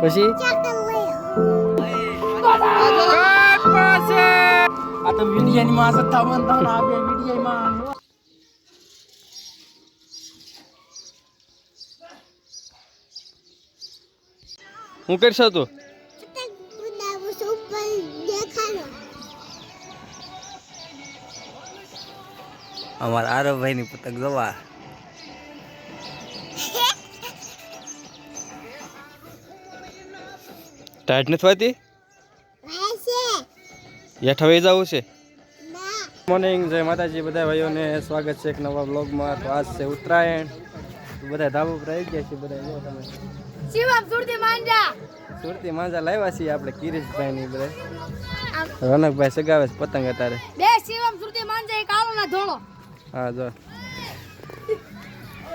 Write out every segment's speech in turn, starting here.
પછી? આ તો મીડિયાની માં સત્તા બનતા ના બે મીડિયામાં હું કરશો તું? અમારા આરવભાઈ ની પતંગ જોવા ટાઈટ નથી થતી હેઠા વહી જવું છે? મોર્નિંગ જય માતાજી બધા ભાઈઓને સ્વાગત છે એક નવા બ્લોગમાં તો આજ છે ઉત્તરાયણ. બધા ધાબા ઉપર આવી ગયા છે બધા. જો તમે. શિવમ સુરતી માંજા સુરતી માંજા લાવ્યા છીએ આપણે કિરીશભાઈ ની બધા. રોનકભાઈ સગાવે છે પતંગ અત્યારે બે શિવમ સુરતી માંજા એક કાળો ના ધોળો. હા જો.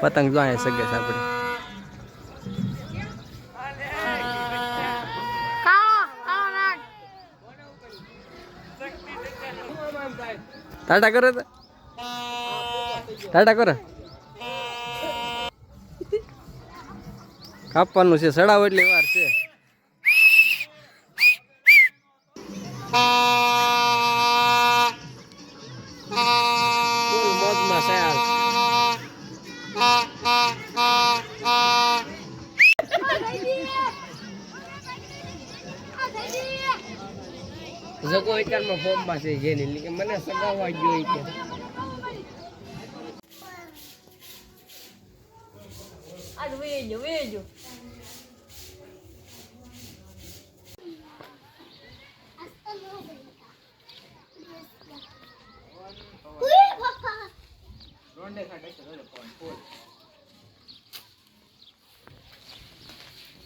પતંગ જો અહીંયા સગે છે આપણે. ટાટા કરો તો ટાટા કરો કાપવાનું છે સડાવ એટલી વાર છે જગો વિચારમાં ફોર્મમાં છે જેની એટલે કે મને સગાવવા જોઈએ કે વેજો વેજો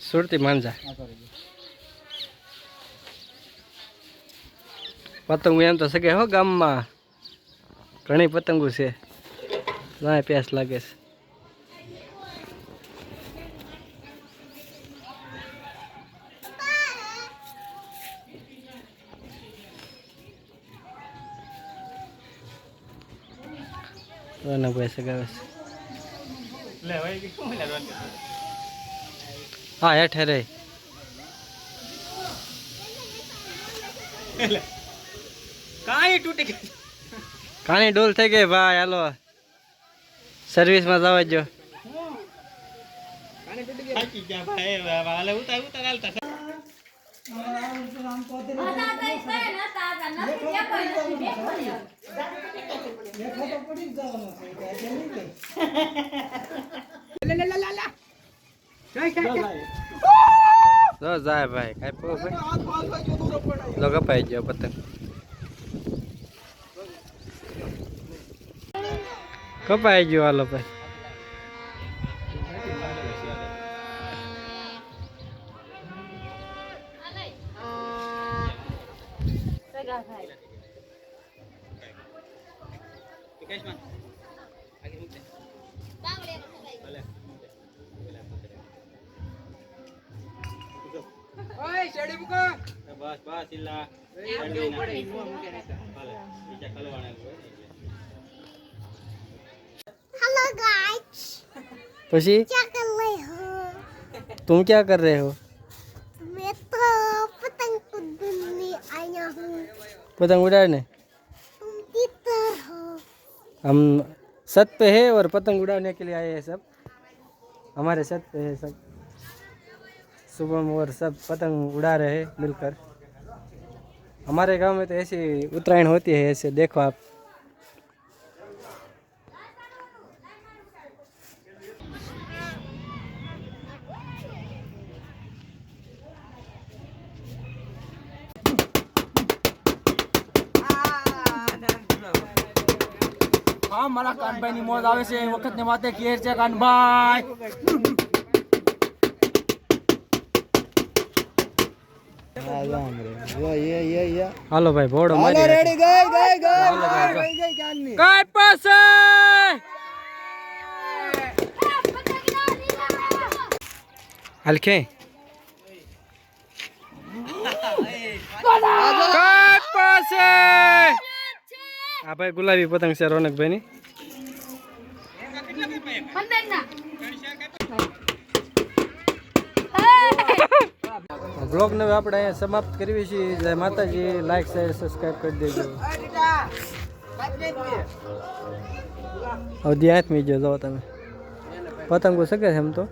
સુરતી માંજા. પતંગો એમ તો સગે હો ગામમાં ઘણી પતંગો છે. ના પ્યાસ લાગે છે. સગાવે છે હા હેઠે રે કાંઈ તૂટી ગઈ કાણી ડોલ થઈ ગઈ? ભાઈ હાલો. સર્વિસમાં જવા જો જાય ભાઈ. કાંઈ પો ભાઈ. ગયો પતંગ. કપાઈ ગયો હાલો ભાઈ બસ બસ ઇલ્લા બીજા કલવાના हेलो गाइस પછી क्या कर रहे हो? तुम क्या कर रहे हो? मैं तो पतंग कुदने आया हूँ। पतंग उड़ाने? तुम किधर हो? हम छत पे है और पतंग उड़ाने के लिए आए हैं सब। हमारे सत पे है सब। सुबह और सब पतंग उड़ा रहे हैं मिलकर। हमारे गाँव में तो ऐसी उत्तरायण होती है ऐसे देखो आप। હા મારા કાનભાઈ ની મોજ આવે છે. એ વખત ને વાતે કેર છે કાનભાઈ. હાલો ભાઈ ભોડો મારી રેડી કઈ પાસે હાલ કે. કઈ પાસે આ ભાઈ ગુલાબી પતંગ છે રોનકભાઈ ની પંદર ના બ્લોગને હવે આપણે અહીંયા સમાપ્ત કરવી છીએ. જય માતાજી લાઈક શેર સબસ્ક્રાઈબ કરી દેજો. હવે ધ્યાન મીજો જો તમે. પતંગો શકે છે એમ તો?